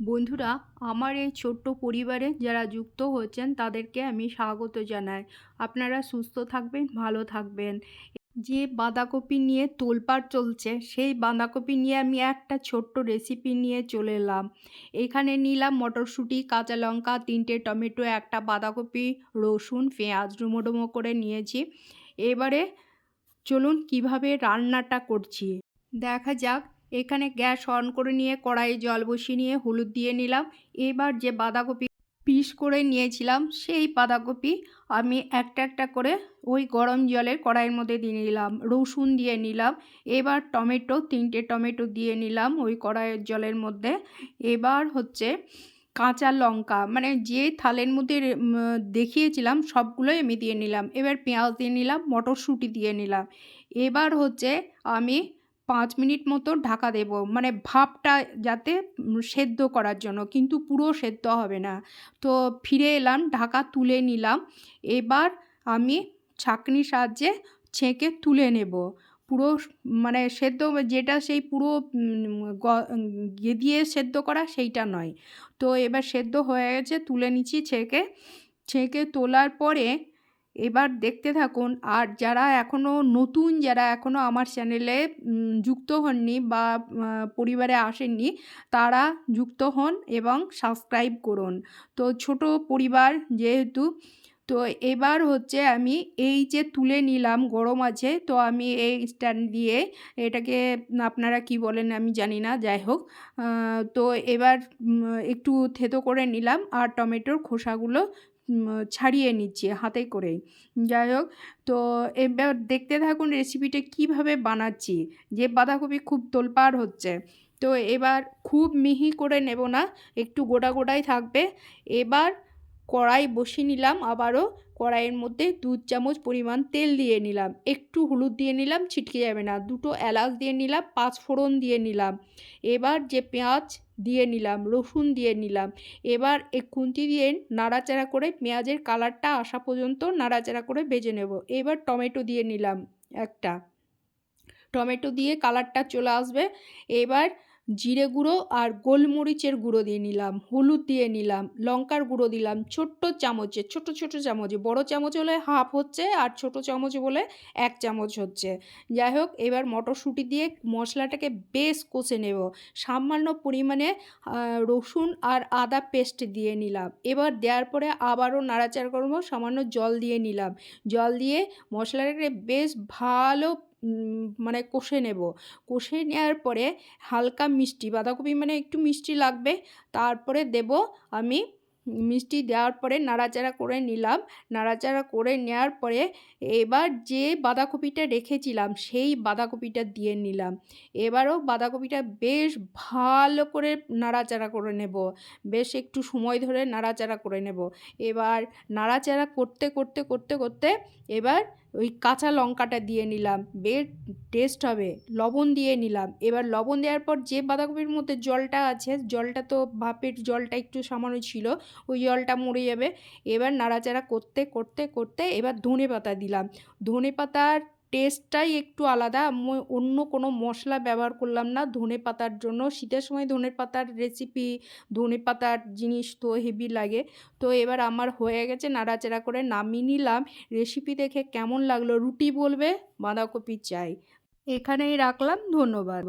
বন্ধুরা, আমার এই ছোট্ট পরিবারে যারা যুক্ত হচ্ছেন তাদেরকে আমি স্বাগত জানাই। আপনারা সুস্থ থাকবেন, ভালো থাকবেন। যে বাঁধাকপি নিয়ে তোলপাড় চলছে, সেই বাঁধাকপি নিয়ে আমি একটা ছোট্ট রেসিপি নিয়ে চলে এলাম। এখানে নিলাম মটরশুঁটি, কাঁচা লঙ্কা, তিনটে টমেটো, একটা বাঁধাকপি, রসুন, পেঁয়াজ ডুমো ডুমো করে নিয়েছি। এবারে চলুন কীভাবে রান্নাটা করছি। দেখা যাক এখানে গ্যাস অন করে নিয়ে কড়াইয়ে জল বসিয়ে নিয়ে হলুদ দিয়ে নিলাম। এবার যে বাঁধাকপি পিস করে নিয়েছিলাম, সেই বাঁধাকপি আমি একটা একটা করে ওই গরম জলের কড়াইয়ের মধ্যে দিয়ে নিলাম, রসুন দিয়ে নিলাম, এবার টমেটো, তিনটে টমেটো দিয়ে নিলাম ওই কড়াইয়ের জলের মধ্যে। এবার হচ্ছে কাঁচা লঙ্কা মানে যে থালের মধ্যে দেখিয়েছিলাম, সবগুলোই আমি দিয়ে নিলাম। এবার পেঁয়াজ দিয়ে নিলাম, মটরশুঁটি দিয়ে নিলাম। এবার হচ্ছে আমি পাঁচ মিনিট মতো ঢাকা দেব। মানে ভাপটা যাতে সেদ্ধ করার জন্য, কিন্তু পুরো সেদ্ধ হবে না। তো ফিরে এলাম, ঢাকা তুলে নিলাম। এবার আমি ছাঁকনির সাহায্যে ছেঁকে তুলে নেব। পুরো মানে সেদ্ধ, যেটা সেই পুরো দিয়ে সেদ্ধ করা সেইটা নয়। তো এবার সেদ্ধ হয়ে গেছে, তুলে নিচ্ছি ছেঁকে। ছেঁকে তোলার পরে এবার দেখতে থাকুন। আর যারা এখনও নতুন, যারা এখনও আমার চ্যানেলে যুক্ত হননি বা পরিবারে আসেননি, তারা যুক্ত হন এবং সাবস্ক্রাইব করুন। তো ছোট পরিবার যেহেতু, তো এবার হচ্ছে আমি এই যে তুলে নিলাম গরম আছে, তো আমি এই স্ট্যান্ড দিয়ে এটাকে আপনারা কি বলেন আমি জানি না, যাই হোক। তো এবার একটু থেতো করে নিলাম। আর টমেটোর খোসাগুলো ছাড়িয়ে নিচ্ছি হাতে করেই। যাই হোক, তো এবার দেখতে থাকুন রেসিপিটা কীভাবে বানাচ্ছি। যে বাঁধাকপি খুব তোলপাড় হচ্ছে। তো এবার খুব মিহি করে নেব না, একটু গোটা গোটাই থাকবে। এবার কড়াই বসিয়ে নিলাম, আবারও কড়াইয়ের মধ্যে দু চামচ পরিমাণ তেল দিয়ে নিলাম। একটু হলুদ দিয়ে নিলাম, ছিটকে যাবে না। দুটো এলাচ দিয়ে নিলাম, পাঁচ ফোড়ন দিয়ে নিলাম। এবার যে পেঁয়াজ দিয়ে নিলাম, রসুন দিয়ে নিলাম। এবার এক খুন্তি দিয়ে নাড়াচাড়া করে পেঁয়াজের কালারটা আসা পর্যন্ত নাড়াচাড়া করে ভেজে নেব। এবার টমেটো দিয়ে নিলাম একটা। টমেটো দিয়ে কালারটা চলে আসবে। এবার জিরে গুঁড়ো আর গোলমরিচের গুঁড়ো দিয়ে নিলাম, হলুদ দিয়ে নিলাম, লঙ্কার গুঁড়ো দিলাম, ছোট্ট চামচে ছোট ছোট চামচে, বড় চামচ হলে হাফ হচ্ছে আর ছোট চামচ বলে এক চামচ হচ্ছে। যাই হোক, এবার মটরশুঁটি দিয়ে মশলাটাকে বেশ কষে নেব। সামান্য পরিমাণে রসুন আর আদা পেস্ট দিয়ে নিলাম। এবার দেওয়ার পরে আবারও নাড়াচাড়া করব, সামান্য জল দিয়ে নিলাম। জল দিয়ে মশলাটাকে বেশ ভালো মানে কষে নেব। কষে নেওয়ার পরে হালকা মিষ্টি, বাঁধাকপি মানে একটু মিষ্টি লাগবে। তারপরে দেব আমি মিষ্টি দেওয়ার পরে নাড়াচাড়া করে নিলাম। নাড়াচাড়া করে নেওয়ার পরে এবার যে বাঁধাকপিটা রেখেছিলাম সেই বাঁধাকপিটা দিয়ে নিলাম। এবারও বাঁধাকপিটা বেশ ভালো করে নাড়াচাড়া করে নেব। বেশ একটু সময় ধরে নাড়াচাড়া করে নেব। এবার নাড়াচাড়া করতে করতে করতে করতে এবার ওই কাঁচা লঙ্কাটা দিয়ে নিলাম, বেশ টেস্ট হবে, লবণ দিয়ে নিলাম। এবার লবণ দেওয়ার পর যে বাঁধাকপির মধ্যে জলটা আছে, জলটা তো ভাপের জলটা একটু সামান্য ছিল, ওই জলটা মরে যাবে। এবার নাড়াচাড়া করতে করতে করতে এবার ধনে পাতা দিলাম। ধনে পাতার টেস্টটাই একটু আলাদা। অন্য কোনো মশলা ব্যবহার করলাম না। ধনে পাতার জন্য। শীতের সময় ধনে পাতার রেসিপি ধনে পাতার জিনিস তো হেভি লাগে। তো এবার আমার হয়ে গেছে, নাড়াচাড়া করে নামিয়ে নিলাম। রেসিপি দেখে কেমন লাগল? রুটি বলবে, বাঁধাকপি চাই। এখানেই রাখলাম, ধন্যবাদ।